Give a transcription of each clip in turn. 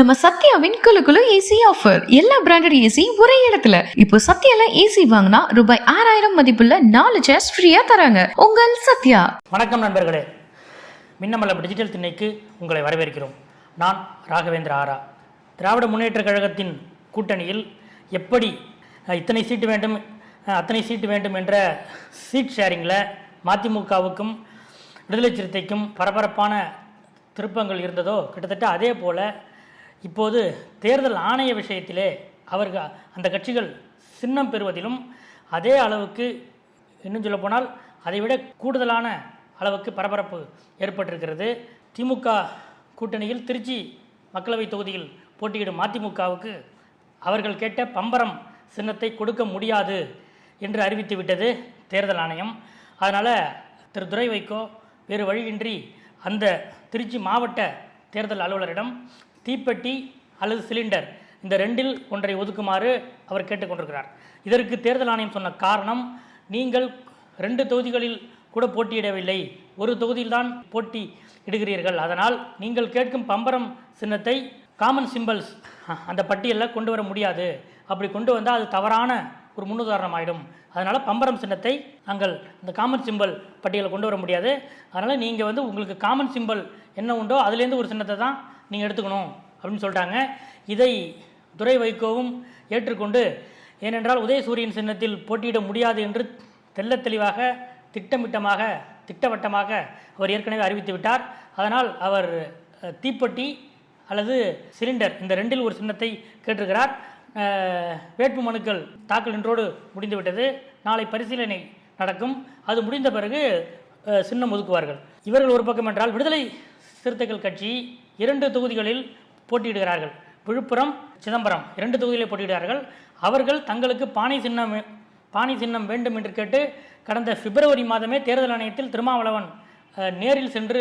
நம்ம சத்யாவின் குழு குழு ஏசி ஆஃபர் எல்லா பிராண்டட் ஏசி ஒரே இடத்துல. இப்போ சத்யால ஏசி வாங்கினா ரூபாய் ஆறாயிரம் மதிப்புள்ள நாலு சேர்ஸ் ஃப்ரீயா தராங்க. உங்கள் சத்யா. வணக்கம் நண்பர்களே. மின்னமலம் டிஜிட்டல் திண்ணைக்கு உங்களை வரவேற்கிறோம். நான் ராகவேந்திர ஆரா. திராவிட முன்னேற்றக் கழகத்தின் கூட்டணியில் எப்படி இத்தனை சீட்டு வேண்டும் அத்தனை சீட்டு வேண்டும் என்ற சீட் ஷேரிங்கில் மதிமுகவுக்கும் விடுதலை சிறுத்தைக்கும் பரபரப்பான திருப்பங்கள் இருந்ததோ கிட்டத்தட்ட அதே போல் இப்போது தேர்தல் ஆணைய விஷயத்திலே அவர்கள் அந்த கட்சிகள் சின்னம் பெறுவதிலும் அதே அளவுக்கு இன்னும் சொல்லப்போனால் அதைவிட கூடுதலான அளவுக்கு பரபரப்பு ஏற்பட்டிருக்கிறது. திமுக கூட்டணியில் திருச்சி மக்களவை தொகுதியில் போட்டியிடும் அதிமுகவுக்கு அவர்கள் கேட்ட பம்பரம் சின்னத்தை கொடுக்க முடியாது என்று அறிவித்து விட்டது தேர்தல் ஆணையம். அதனால் திரு துரை வைகோ வேறு வழியின்றி அந்த திருச்சி மாவட்ட தேர்தல் அலுவலரிடம் தீப்பெட்டி அல்லது சிலிண்டர் இந்த ரெண்டில் ஒன்றை ஒதுக்குமாறு அவர் கேட்டுக்கொண்டிருக்கிறார். இதற்கு தேர்தல் ஆணையம் சொன்ன காரணம் நீங்கள் ரெண்டு தொகுதிகளில் கூட போட்டியிடவில்லை. ஒரு தொகுதியில்தான் போட்டி இடுகிறீர்கள் அதனால் நீங்கள் கேட்கும் பம்பரம் சின்னத்தை காமன் சிம்பல்ஸ் அந்த பட்டியலில் கொண்டு வர முடியாது. அப்படி கொண்டு வந்தால் அது தவறான ஒரு முன்னுதாரணம் ஆகிடும் அதனால் பம்பரம் சின்னத்தை நாங்கள் இந்த காமன் சிம்பல் பட்டியலில் கொண்டு வர முடியாது. அதனால் நீங்கள் வந்து உங்களுக்கு காமன் சிம்பல் என்ன உண்டோ அதுலேருந்து ஒரு சின்னத்தை தான் நீங்கள் எடுத்துக்கணும் அப்படின்னு சொல்லிட்டாங்க இதை துரை வைகோவும் ஏற்றுக்கொண்டு ஏனென்றால் உதயசூரியன் சின்னத்தில் போட்டியிட முடியாது என்று தெல்ல தெளிவாக திட்டமிட்டமாக திட்டவட்டமாக அவர் ஏற்கனவே அறிவித்து விட்டார். அதனால் அவர் தீப்பெட்டி அல்லது சிலிண்டர் இந்த ரெண்டில் ஒரு சின்னத்தை கேட்டிருக்கிறார். வேட்பு மனுக்கள் தாக்கல் இன்றோடு முடிந்துவிட்டது. நாளை பரிசீலனை நடக்கும். அது முடிந்த பிறகு சின்னம் ஒதுக்குவார்கள். இவர்கள் ஒரு பக்கம் என்றால் விடுதலை சிறுத்தைகள் கட்சி இரண்டு தொகுதிகளில் போட்டியிடுகிறார்கள். விழுப்புரம் சிதம்பரம் இரண்டு தொகுதிகளில் போட்டியிடுகிறார்கள். அவர்கள் தங்களுக்கு பானை சின்னம் பானை சின்னம் வேண்டும் என்று கேட்டு கடந்த பிப்ரவரி மாதமே தேர்தல் ஆணையத்தில் திருமாவளவன் நேரில் சென்று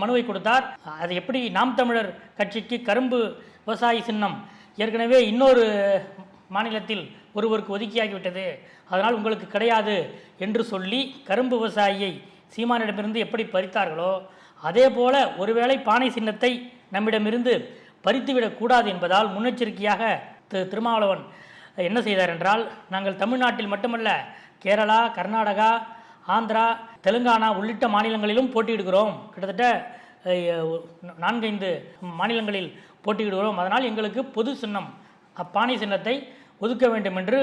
மனுவை கொடுத்தார். அது எப்படி நாம் தமிழர் கட்சிக்கு கரும்பு விவசாயி சின்னம்? ஏற்கனவே இன்னொரு மாநிலத்தில் ஒருவருக்கு ஒதுக்கியாகிவிட்டது. அதனால் உங்களுக்கு கிடையாது என்று சொல்லி கரும்பு விவசாயியை சீமானிடமிருந்து எப்படி பறித்தார்களோ அதே போல ஒருவேளை பானை சின்னத்தை நம்மிடமிருந்து பறித்துவிடக் கூடாது என்பதால் முன்னெச்சரிக்கையாக திரு திருமாவளவன் என்ன செய்தார் என்றால் நாங்கள் தமிழ்நாட்டில் மட்டுமல்ல கேரளா கர்நாடகா ஆந்திரா தெலுங்கானா உள்ளிட்ட மாநிலங்களிலும் போட்டியிடுகிறோம். கிட்டத்தட்ட நான்கைந்து மாநிலங்களில் போட்டியிடுகிறோம். அதனால் எங்களுக்கு பொது சின்னம் அப்பானை சின்னத்தை ஒதுக்க வேண்டும் என்று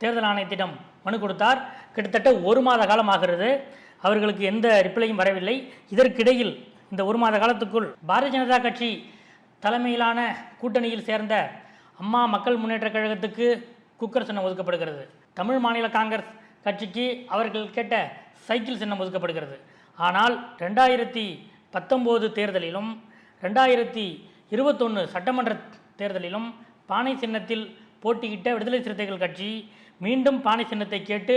தேர்தல் ஆணையத்திடம் மனு கொடுத்தார். கிட்டத்தட்ட ஒரு மாத காலம் ஆகிறது அவர்களுக்கு எந்த ரிப்ளையும் வரவில்லை. இதற்கிடையில் இந்த ஒரு மாத காலத்துக்குள் பாரதிய ஜனதா கட்சி தலைமையிலான கூட்டணியில் சேர்ந்த அம்மா மக்கள் முன்னேற்றக் கழகத்துக்கு குக்கர் சின்னம் ஒதுக்கப்படுகிறது. தமிழ் மாநில காங்கிரஸ் கட்சிக்கு அவர்கள் கேட்ட சைக்கிள் சின்னம் ஒதுக்கப்படுகிறது. ஆனால் ரெண்டாயிரத்தி பத்தொம்போது தேர்தலிலும் ரெண்டாயிரத்தி இருபத்தொன்று சட்டமன்ற தேர்தலிலும் பானை சின்னத்தில் போட்டியிட்ட விடுதலை சிறுத்தைகள் கட்சி மீண்டும் பானை சின்னத்தை கேட்டு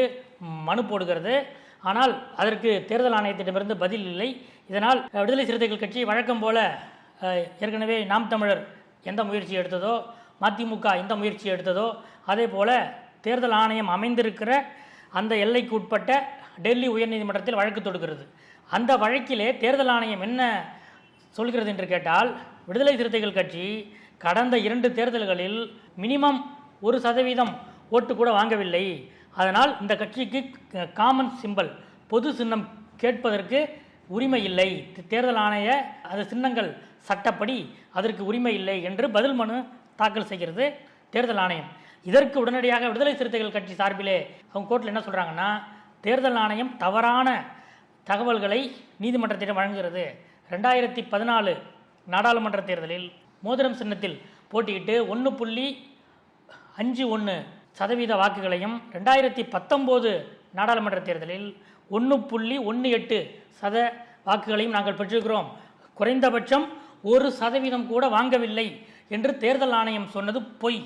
மனு போடுகிறது. ஆனால் அதற்கு தேர்தல் ஆணையத்திடமிருந்து பதில் இல்லை. இதனால் விடுதலை சிறுத்தைகள் கட்சி வழக்கம் போல ஏற்கனவே நாம் தமிழர் எந்த முயற்சி எடுத்ததோ மதிமுக எந்த முயற்சி எடுத்ததோ அதே போல தேர்தல் ஆணையம் அமைந்திருக்கிற அந்த எல்லைக்கு உட்பட்ட டெல்லி உயர்நீதிமன்றத்தில் வழக்கு தொடுக்கிறது. அந்த வழக்கிலே தேர்தல் ஆணையம் என்ன சொல்கிறது என்று கேட்டால் விடுதலை சிறுத்தைகள் கட்சி கடந்த இரண்டு தேர்தல்களில் மினிமம் ஒரு சதவீதம் ஓட்டு கூட வாங்கவில்லை. அதனால் இந்த கட்சிக்கு க- காமன் சிம்பல் பொது சின்னம் கேட்பதற்கு உரிமை இல்லை. தேர்தல் ஆணைய அது சின்னங்கள் சட்டப்படி அதற்கு உரிமை இல்லை என்று பதில் மனு தாக்கல் செய்கிறது தேர்தல் ஆணையம். இதற்கு உடனடியாக விடுதலை சிறுத்தைகள் கட்சி சார்பிலே அவங்க கோர்ட்டில் என்ன சொல்கிறாங்கன்னா தேர்தல் ஆணையம் தவறான தகவல்களை நீதிமன்றத்திடம் வழங்குகிறது. ரெண்டாயிரத்தி பதினாலு நாடாளுமன்ற தேர்தலில் மோதிரம் சின்னத்தில் போட்டியிட்டு ஒன்று புள்ளி அஞ்சு ஒன்று சதவீத வாக்குகளையும் ரெண்டாயிரத்தி பத்தொம்போது நாடாளுமன்ற தேர்தலில் ஒன்று புள்ளி ஒன்று எட்டு சத வாக்குகளையும் நாங்கள் பெற்றிருக்கிறோம். குறைந்தபட்சம் ஒரு சதவீதம் கூட வாங்கவில்லை என்று தேர்தல் ஆணையம் சொன்னது பொய்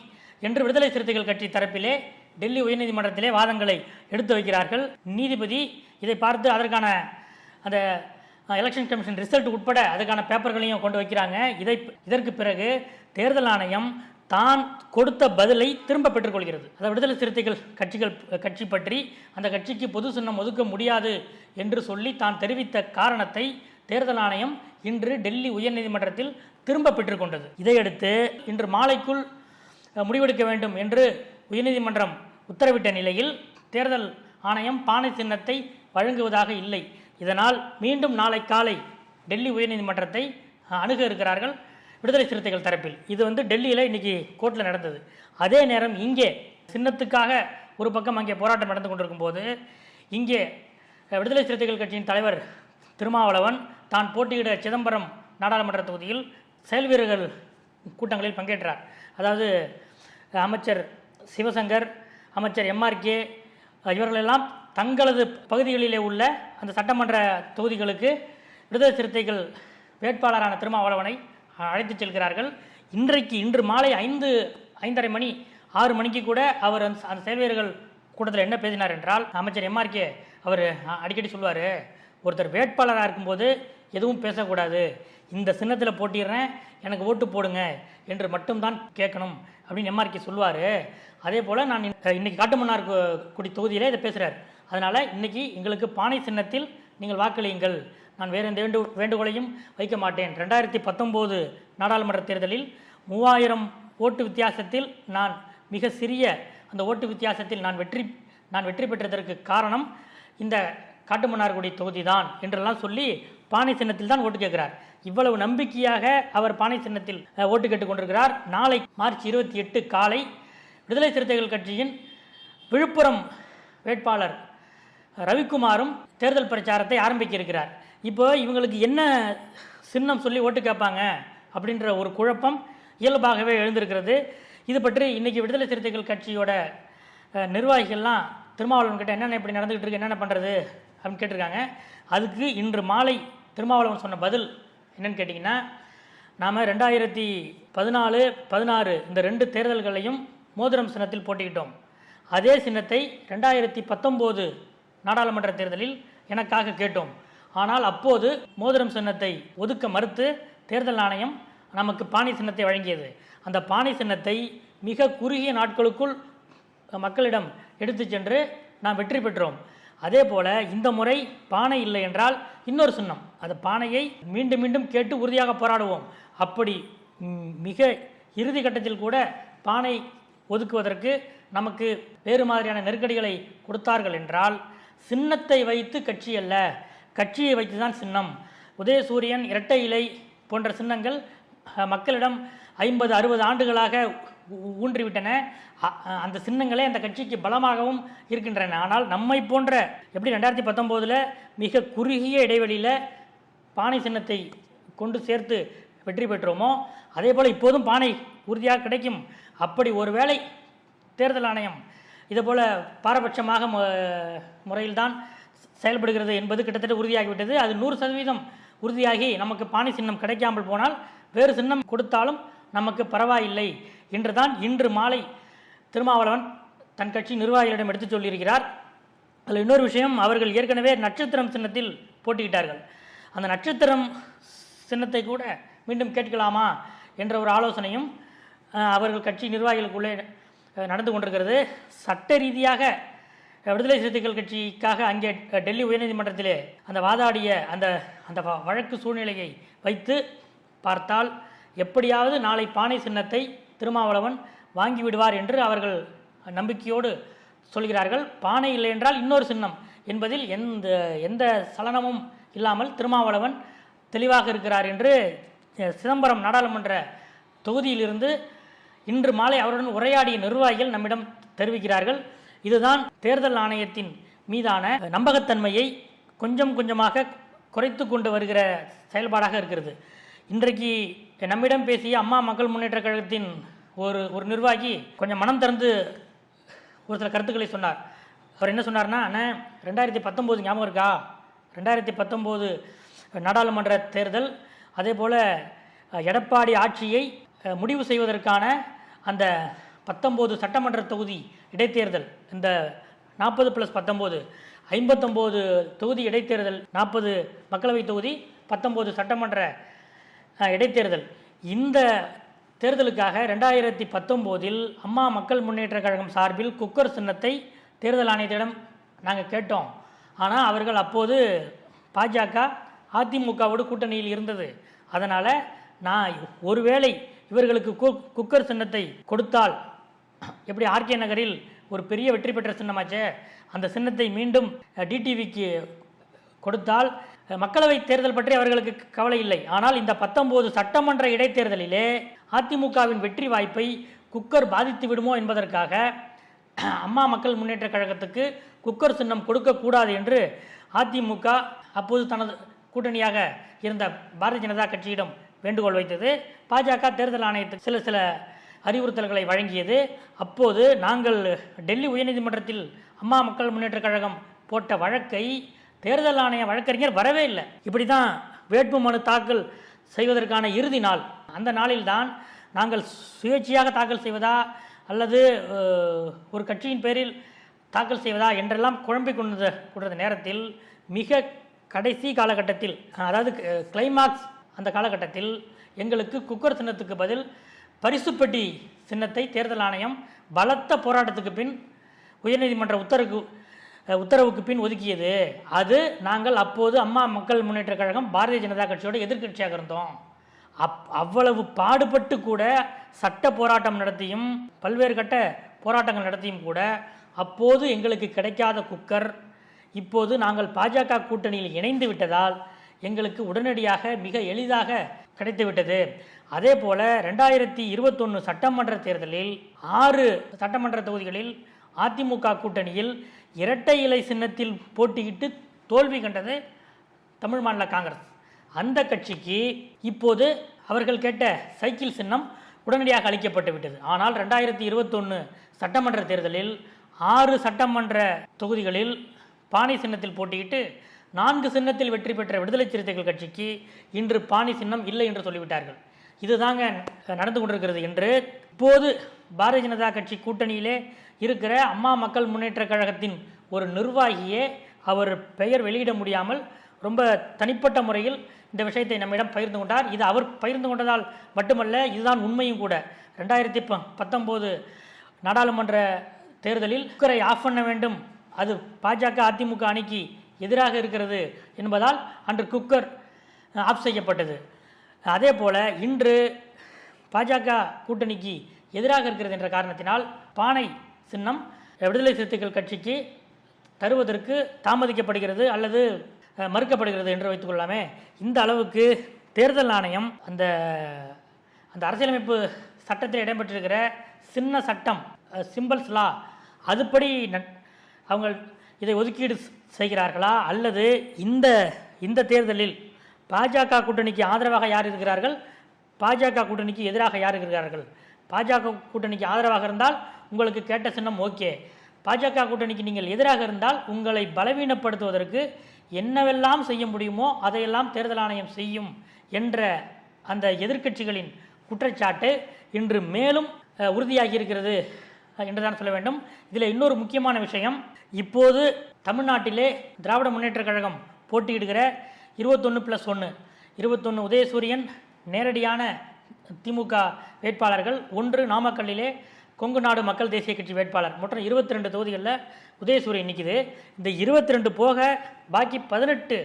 என்று விடுதலை சிறுத்தைகள் கட்சி தரப்பிலே டெல்லி உயர்நீதிமன்றத்திலே வாதங்களை எடுத்து வைக்கிறார்கள். நீதிபதி இதை பார்த்து அதற்கான அந்த எலெக்ஷன் கமிஷன் ரிசல்ட் உட்பட அதுக்கான பேப்பர்களையும் கொண்டு வைக்கிறாங்க. இதை இதற்கு பிறகு தேர்தல் ஆணையம் தான் கொடுத்த பதிலை திரும்ப பெற்றுக்கொள்கிறது. அதாவது விடுதலை சிறுத்தைகள் கட்சிகள் கட்சி பற்றி அந்த கட்சிக்கு பொது சின்னம் ஒதுக்க முடியாது என்று சொல்லி தான் தெரிவித்த காரணத்தை தேர்தல் ஆணையம் இன்று டெல்லி உயர்நீதிமன்றத்தில் திரும்ப பெற்றுக்கொண்டது. இதையடுத்து இன்று மாலைக்குள் முடிவெடுக்க வேண்டும் என்று உயர்நீதிமன்றம் உத்தரவிட்ட நிலையில் தேர்தல் ஆணையம் பானை சின்னத்தை வழங்குவதாக இல்லை. இதனால் மீண்டும் நாளை காலை டெல்லி உயர்நீதிமன்றத்தை அணுக இருக்கிறார்கள் விடுதலை சிறுத்தைகள் தரப்பில். இது வந்து டெல்லியில் இன்றைக்கி கோர்ட்டில் நடந்தது. அதே நேரம் இங்கே சின்னத்துக்காக ஒரு பக்கம் அங்கே போராட்டம் நடந்து கொண்டிருக்கும் போது இங்கே விடுதலை சிறுத்தைகள் கட்சியின் தலைவர் திருமாவளவன் தான் போட்டியிட சிதம்பரம் நாடாளுமன்ற தொகுதியில் செயல் வீரர்கள் கூட்டங்களில் பங்கேற்றார். அதாவது அமைச்சர் சிவசங்கர் அமைச்சர் எம்ஆர்கே இவர்களெல்லாம் தங்களது பகுதிகளிலே உள்ள அந்த சட்டமன்ற தொகுதிகளுக்கு விடுதலை சிறுத்தைகள் வேட்பாளரான திருமாவளவனை அழைத்து செல்கிறார்கள். இன்றைக்கு இன்று மாலை ஐந்து ஐந்தரை மணி ஆறு மணிக்கு கூட அவர் அந்த அந்த செயல்வீரர்கள் கூட்டத்தில் என்ன பேசினார் என்றால் அமைச்சர் எம்ஆர்கே அவர் அடிக்கடி சொல்லுவார் ஒருத்தர் வேட்பாளராக இருக்கும்போது எதுவும் பேசக்கூடாது. இந்த சின்னத்தில் போட்டிடுறேன் எனக்கு ஓட்டு போடுங்க என்று மட்டும்தான் கேட்கணும் அப்படின்னு எம்ஆர்கே சொல்லுவார். அதே போல் நான் இன்ன- இன்னைக்கு காட்டுமன்னார் குடி தொகுதியிலே இதை பேசுகிறார் அதனால் இன்றைக்கி எங்களுக்கு பானை சின்னத்தில் நீங்கள் வாக்களியுங்கள் நான் வேறு எந்த வேண்டு வேண்டுகோளையும் வைக்க மாட்டேன். ரெண்டாயிரத்தி பத்தொம்போது நாடாளுமன்ற தேர்தலில் மூவாயிரம் ஓட்டு வித்தியாசத்தில் நான் மிக சிறிய அந்த ஓட்டு வித்தியாசத்தில் நான் வெற்றி நான் வெற்றி பெற்றதற்கு காரணம் இந்த காட்டுமன்னார்குடி தொகுதி தான் என்றெல்லாம் சொல்லி பானை சின்னத்தில் தான் ஓட்டு கேட்கிறார். இவ்வளவு நம்பிக்கையாக அவர் பானை சின்னத்தில் ஓட்டு கேட்டுக்கொண்டிருக்கிறார் நாளை மார்ச் இருபத்தி எட்டு காலை விடுதலை சிறுத்தைகள் கட்சியின் விழுப்புரம் வேட்பாளர் ரவிக்குமாரும் தேர்தல் பிரச்சாரத்தை ஆரம்பிக்க இருக்கிறார். இப்போ இவங்களுக்கு என்ன சின்னம் சொல்லி ஓட்டு கேட்பாங்க அப்படின்ற ஒரு குழப்பம் இயல்பாகவே எழுந்திருக்கிறது. இது பற்றி இன்னைக்கு விடுதலை சிறுத்தைகள் கட்சியோட நிர்வாகிகள்லாம் திருமாவளவன் கிட்ட என்னென்ன இப்படி நடந்துகிட்டு இருக்கு என்னென்ன பண்ணுறது அப்படின்னு கேட்டிருக்காங்க. அதுக்கு இன்று மாலை திருமாவளவன் சொன்ன பதில் என்னென்னு கேட்டிங்கன்னா நாம் ரெண்டாயிரத்தி பதினாலு பதினாறு இந்த ரெண்டு தேர்தல்களையும் மோதிரம் சின்னத்தில் போட்டிக்கிட்டோம் அதே சின்னத்தை ரெண்டாயிரத்தி பத்தொம்போது நாடாளுமன்ற தேர்தலில் எனக்காக கேட்டோம். ஆனால் அப்போது மோதிரம் சின்னத்தை ஒதுக்க மறுத்து தேர்தல் ஆணையம் நமக்கு பானை சின்னத்தை வழங்கியது. அந்த பானை சின்னத்தை மிக குறுகிய நாட்களுக்குள் மக்களிடம் எடுத்து சென்று நாம் வெற்றி பெற்றோம். அதே போல இந்த முறை பானை இல்லை என்றால் இன்னொரு சின்னம். அந்த பானையை மீண்டும் மீண்டும் கேட்டு உறுதியாக போராடுவோம். அப்படி மிக இறுதி கட்டத்தில் கூட பானை ஒதுக்குவதற்கு நமக்கு வேறு மாதிரியான நெருக்கடிகளை கொடுத்தார்கள் என்றால் சின்னத்தை வைத்து கட்சி அல்ல கட்சியை வைத்து தான் சின்னம். உதயசூரியன் இரட்டை இலை போன்ற சின்னங்கள் மக்களிடம் ஐம்பது அறுபது ஆண்டுகளாக ஊன்றிவிட்டன. அந்த சின்னங்களே அந்த கட்சிக்கு பலமாகவும் இருக்கின்றன. ஆனால் நம்மை போன்ற எப்படி ரெண்டாயிரத்தி பத்தொம்போதில் மிக குறுகிய இடைவெளியில் பானை சின்னத்தை கொண்டு சேர்த்து வெற்றி பெற்றோமோ அதே போல் இப்போதும் பானை உறுதியாக கிடைக்கும். அப்படி ஒருவேளை தேர்தல் ஆணையம் இதுபோல் பாரபட்சமாக முறையில்தான் செயல்படுகிறது என்பது கிட்டத்தட்ட உறுதியாகிவிட்டது. அது நூறு சதவீதம் உறுதியாகி நமக்கு பானை சின்னம் கிடைக்காமல் போனால் வேறு சின்னம் கொடுத்தாலும் நமக்கு பரவாயில்லை என்றுதான் இன்று மாலை திருமாவளவன் தன் கட்சி நிர்வாகிகளிடம் எடுத்துச் சொல்லியிருக்கிறார். அதில் இன்னொரு விஷயம் அவர்கள் ஏற்கனவே நட்சத்திரம் சின்னத்தில் போட்டியிட்டார்கள். அந்த நட்சத்திரம் சின்னத்தை கூட மீண்டும் கேட்கலாமா என்ற ஒரு ஆலோசனையும் அவர்கள் கட்சி நிர்வாகிகளுக்குள்ளே நடந்து கொண்டிருக்கிறது. சட்ட ரீதியாக விடுதலை சிறுத்தைகள் கட்சிக்காக அங்கே டெல்லி உயர்நீதிமன்றத்திலே அந்த வாதாடிய அந்த அந்த வ- வழக்கு சூழ்நிலையை வைத்து பார்த்தால் எப்படியாவது நாளை பானை சின்னத்தை திருமாவளவன் வாங்கி விடுவார் என்று அவர்கள் நம்பிக்கையோடு சொல்கிறார்கள். பானை இல்லை என்றால் இன்னொரு சின்னம் என்பதில் எந்த எந்த சலனமும் இல்லாமல் திருமாவளவன் தெளிவாக இருக்கிறார் என்று சிதம்பரம் நாடாளுமன்ற தொகுதியிலிருந்து இன்று மாலை அவருடன் உரையாடிய நிர்வாகிகள் நம்மிடம் தெரிவிக்கிறார்கள். இதுதான் தேர்தல் ஆணையத்தின் மீதான நம்பகத்தன்மையை கொஞ்சம் கொஞ்சமாக குறைத்து கொண்டு வருகிற செயல்பாடாக இருக்கிறது. இன்றைக்கு நம்மிடம் பேசிய அம்மா மக்கள் முன்னேற்ற கழகத்தின் ஒரு ஒரு நிர்வாகி கொஞ்சம் மனம் திறந்து ஒரு சில கருத்துக்களை சொன்னார். அவர் என்ன சொன்னார்னா அண்ணன் ரெண்டாயிரத்தி பத்தொம்போது ஞாபகம் இருக்கா? ரெண்டாயிரத்தி பத்தொம்போது நாடாளுமன்ற தேர்தல் அதே போல் எடப்பாடி ஆட்சியை முடிவு செய்வதற்கான அந்த பத்தொம்போது சட்டமன்ற தொகுதி இடைத்தேர்தல் இந்த நாற்பது ப்ளஸ் பத்தொம்போது ஐம்பத்தொம்போது தொகுதி இடைத்தேர்தல் நாற்பது மக்களவைத் தொகுதி பத்தொம்போது சட்டமன்ற இடைத்தேர்தல். இந்த தேர்தலுக்காக ரெண்டாயிரத்தி பத்தொம்போதில் அம்மா மக்கள் முன்னேற்ற கழகம் சார்பில் குக்கர் சின்னத்தை தேர்தல் ஆணையத்திடம் நாங்கள் கேட்டோம். ஆனால் அவர்கள் அப்போது பாஜக அதிமுகவோடு கூட்டணியில் இருந்தது. அதனால் நான் ஒருவேளை இவர்களுக்கு கு- குக்கர் சின்னத்தை கொடுத்தால் எப்படி ஆர்கே நகரில் ஒரு பெரிய வெற்றி பெற்ற சின்னமாச்சே? அந்த சின்னத்தை மீண்டும் டிடிவிக்கு கொடுத்தால் மக்களவை தேர்தல் பற்றி அவர்களுக்கு கவலை இல்லை. ஆனால் இந்த பத்தொன்பது சட்டமன்ற இடைத்தேர்தலிலே அதிமுகவின் வெற்றி வாய்ப்பை குக்கர் பாதித்து விடுமோ என்பதற்காக அம்மா மக்கள் முன்னேற்ற கழகத்துக்கு குக்கர் சின்னம் கொடுக்கக்கூடாது என்று அதிமுக அப்போது தனது கூட்டணியாக இருந்த பாரதிய ஜனதா கட்சியிடம் வேண்டுகோள் வைத்தது. பாஜக தேர்தல் ஆணையத்துக்கு சில சில அறிவுறுத்தல்களை வழங்கியது. அப்போது நாங்கள் டெல்லி உயர்நீதிமன்றத்தில் அம்மா மக்கள் முன்னேற்ற கழகம் போட்ட வழக்கை தேர்தல் ஆணைய வழக்கறிஞர் வரவே இல்லை. இப்படி தான் வேட்பு மனு தாக்கல் செய்வதற்கான இறுதி நாள். அந்த நாளில்தான் நாங்கள் சுயேட்சையாக தாக்கல் செய்வதா அல்லது ஒரு கட்சியின் பேரில் தாக்கல் செய்வதா என்றெல்லாம் குழம்பிக் கொண்ட கொண்டிருந்த நேரத்தில் மிக கடைசி காலகட்டத்தில் அதாவது கிளைமாக்ஸ் அந்த காலகட்டத்தில் எங்களுக்கு குக்கர் சின்னத்துக்கு பதில் பரிசுப்பெட்டி சின்னத்தை தேர்தல் ஆணையம் பலத்த போராட்டத்துக்கு பின் உயர்நீதிமன்ற உத்தரவு உத்தரவுக்கு பின் ஒதுக்கியது. அது நாங்கள் அப்போது அம்மா மக்கள் முன்னேற்ற கழகம் பாரதிய ஜனதா கட்சியோட எதிர்க்கட்சியாக இருந்தோம். அப் அவ்வளவு பாடுபட்டு கூட சட்ட போராட்டம் நடத்தியும் பல்வேறு கட்ட போராட்டங்கள் நடத்தியும் கூட அப்போது எங்களுக்கு கிடைக்காத குக்கர் இப்போது நாங்கள் பாஜக கூட்டணியில் இணைந்து விட்டதால் எங்களுக்கு உடனடியாக மிக எளிதாக கிடைத்துவிட்டது. அதே போல ரெண்டாயிரத்தி இருபத்தொன்று சட்டமன்ற தேர்தலில் ஆறு சட்டமன்ற தொகுதிகளில் அதிமுக கூட்டணியில் இரட்டை இலை சின்னத்தில் போட்டியிட்டு தோல்வி கண்டது தமிழ் மாநில காங்கிரஸ். அந்த கட்சிக்கு இப்போது அவர்கள் கேட்ட சைக்கிள் சின்னம் உடனடியாக அளிக்கப்பட்டு விட்டது. ஆனால் ரெண்டாயிரத்தி இருபத்தொன்று சட்டமன்ற தேர்தலில் ஆறு சட்டமன்ற தொகுதிகளில் பானை சின்னத்தில் போட்டியிட்டு நான்கு சின்னத்தில் வெற்றி பெற்ற விடுதலை சிறுத்தைகள் கட்சிக்கு இன்று பாணி சின்னம் இல்லை என்று சொல்லிவிட்டார்கள். இதுதாங்க நடந்து கொண்டிருக்கிறது என்று இப்போது பாரதிய ஜனதா கட்சி கூட்டணியிலே இருக்கிற அம்மா மக்கள் முன்னேற்ற கழகத்தின் ஒரு நிர்வாகியே அவர் பெயர் வெளியிட முடியாமல் ரொம்ப தனிப்பட்ட முறையில் இந்த விஷயத்தை நம்மிடம் பகிர்ந்து கொண்டார். இது அவர் பகிர்ந்து கொண்டதால் மட்டுமல்ல இதுதான் உண்மையும் கூட. ரெண்டாயிரத்தி ப பத்தொம்போது நாடாளுமன்ற தேர்தலில் குக்கரை ஆஃப் பண்ண வேண்டும். அது பாஜக அதிமுக அணிக்கு எதிராக இருக்கிறது என்பதால் அன்று குக்கர் ஆஃப் செய்யப்பட்டது. அதே போல இன்று பாஜக கூட்டணிக்கு எதிராக இருக்கிறது என்ற காரணத்தினால் பானை சின்னம் விடுதலை சிறுத்தைகள் கட்சிக்கு தருவதற்கு தாமதிக்கப்படுகிறது அல்லது மறுக்கப்படுகிறது என்று வைத்துக்கொள்ளாமே இந்த அளவுக்கு தேர்தல் ஆணையம் அந்த அந்த அரசியலமைப்பு சட்டத்தில் இடம்பெற்றிருக்கிற சின்ன சட்டம் சிம்பிள்ஸ் லா அதுபடி ந- அவங்க இதை ஒதுக்கீடு செய்கிறார்களா? அல்லது இந்த இந்த தேர்தலில் பாஜக கூட்டணிக்கு ஆதரவாக யார் இருக்கிறார்கள்? பாஜக கூட்டணிக்கு எதிராக யார் இருக்கிறார்கள்? பாஜக கூட்டணிக்கு ஆதரவாக இருந்தால் உங்களுக்கு கேட்ட சின்னம் ஓகே. பாஜக கூட்டணிக்கு நீங்கள் எதிராக இருந்தால் உங்களை பலவீனப்படுத்துவதற்கு என்னவெல்லாம் செய்ய முடியுமோ அதையெல்லாம் தேர்தல் ஆணையம் செய்யும் என்ற அந்த எதிர்க்கட்சிகளின் குற்றச்சாட்டு இன்று மேலும் உறுதியாகி இருக்கிறது என்றுதான் சொல்ல வேண்டும். இதில் இன்னொரு முக்கியமான விஷயம் இப்போது தமிழ்நாட்டிலே திராவிட முன்னேற்றக் கழகம் போட்டியிடுகிற இருபத்தொன்று ப்ளஸ் ஒன்று இருபத்தொன்று உதயசூரியன் நேரடியான திமுக வேட்பாளர்கள் ஒன்று நாமக்கல்லிலே கொங்கு நாடு மக்கள் தேசிய கட்சி வேட்பாளர். மொத்தம் இருபத்தி ரெண்டு தொகுதிகளில் உதயசூரியன் நிற்கிது இந்த இருபத்தி ரெண்டு போக பாக்கி பதினெட்டு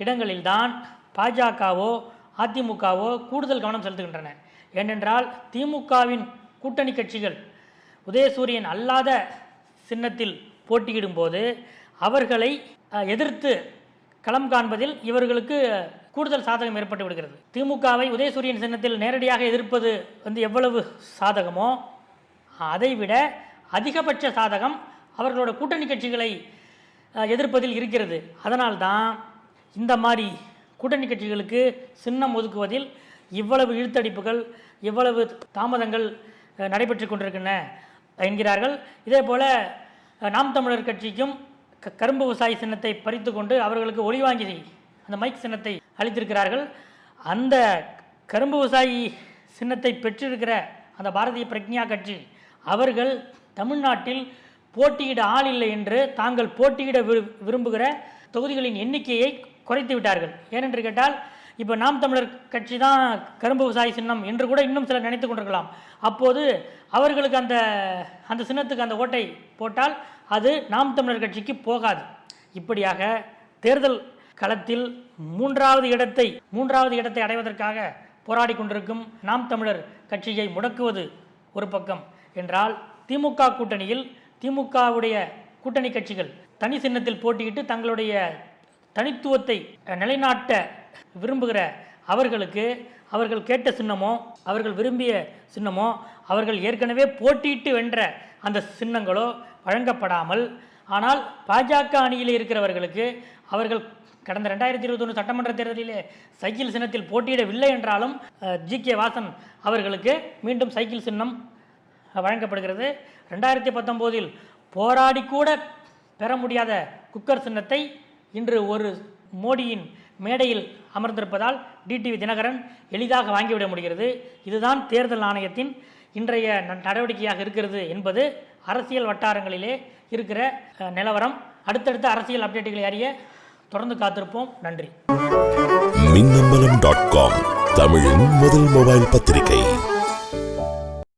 இடங்களில்தான் பாஜகவோ அதிமுகவோ கூடுதல் கவனம் செலுத்துகின்றன. ஏனென்றால் திமுகவின் கூட்டணி கட்சிகள் உதயசூரியன் அல்லாத சின்னத்தில் போட்டியிடும் போது அவர்களை எதிர்த்து களம் காண்பதில் இவர்களுக்கு கூடுதல் சாதகம் ஏற்பட்டு விடுகிறது. திமுகவை உதயசூரியன் சின்னத்தில் நேரடியாக எதிர்ப்பது வந்து எவ்வளவு சாதகமோ அதைவிட அதிகபட்ச சாதகம் அவர்களோட கூட்டணி கட்சிகளை எதிர்ப்பதில் இருக்கிறது. அதனால்தான் இந்த மாதிரி கூட்டணி கட்சிகளுக்கு சின்னம் ஒதுக்குவதில் இவ்வளவு இழுத்தடிப்புகள் இவ்வளவு தாமதங்கள் நடைபெற்று கொண்டிருக்கின்றன என்கிறார்கள். இதே போல் நாம் தமிழர் கட்சிக்கும் க- கரும்பு விவசாயி சின்னத்தை பறித்து கொண்டு அவர்களுக்கு ஒளி வாங்கி அந்த மைக் சின்னத்தை அளித்திருக்கிறார்கள். அந்த கரும்பு விவசாயி சின்னத்தை பெற்றிருக்கிற அந்த பாரதிய பிரக்ஞா கட்சி அவர்கள் தமிழ்நாட்டில் போட்டியிட ஆள் இல்லை என்று தாங்கள் போட்டியிட விரும்புகிற தொகுதிகளின் எண்ணிக்கையை குறைத்து விட்டார்கள். ஏனென்று கேட்டால் இப்போ நாம் தமிழர் கட்சி தான் கரும்பு விவசாய சின்னம் என்று கூட இன்னும் சிலர் நினைத்து கொண்டிருக்கலாம். அப்போது அவர்களுக்கு அந்த அந்த சின்னத்துக்கு அந்த ஓட்டை போட்டால் அது நாம் தமிழர் கட்சிக்கு போகாது. இப்படியாக தேர்தல் களத்தில் மூன்றாவது இடத்தை மூன்றாவது இடத்தை அடைவதற்காக போராடி கொண்டிருக்கும் நாம் தமிழர் கட்சியை முடக்குவது ஒரு பக்கம். என்றால் திமுக கூட்டணியில் திமுகவுடைய கூட்டணி கட்சிகள் தனி சின்னத்தில் போட்டியிட்டு தங்களுடைய தனித்துவத்தை நிலைநாட்ட விரும்புகிற அவர்களுக்கு அவர்கள் கேட்ட சின்னமோ அவர்கள் விரும்பிய சின்னமோ அவர்கள் ஏற்கனவே போட்டியிட்டு வென்ற அந்த சின்னங்களோ வழங்கப்படாமல் ஆனால் பாஜக அணியில் இருக்கிறவர்களுக்கு அவர்கள் கடந்த ரெண்டாயிரத்தி இருபத்தொன்று சட்டமன்ற தேர்தலிலே சைக்கிள் சின்னத்தில் போட்டியிடவில்லை என்றாலும் ஜி. கே. வாசன் அவர்களுக்கு மீண்டும் சைக்கிள் சின்னம் வழங்கப்படுகிறது. ரெண்டாயிரத்தி பத்தொம்போதில் போராடி கூட பெற முடியாத குக்கர் சின்னத்தை இன்று ஒரு மோடியின் மேடையில் அமர்ந்திருப்பதால் டிடிவி தினகரன் எளிதாக வாங்கிவிட முடிகிறது. இதுதான் தேர்தல் ஆணையத்தின் இன்றைய ந- நடவடிக்கையாக இருக்கிறது என்பது அரசியல் வட்டாரங்களிலே இருக்கிற நிலவரம். அடுத்தடுத்த அரசியல் அப்டேட்டுகளை அறிய தொடர்ந்து காத்திருப்போம். நன்றி. மின்னம்பலம் டாட் காம் தமிழின் முதல் மொபைல் பத்திரிகை.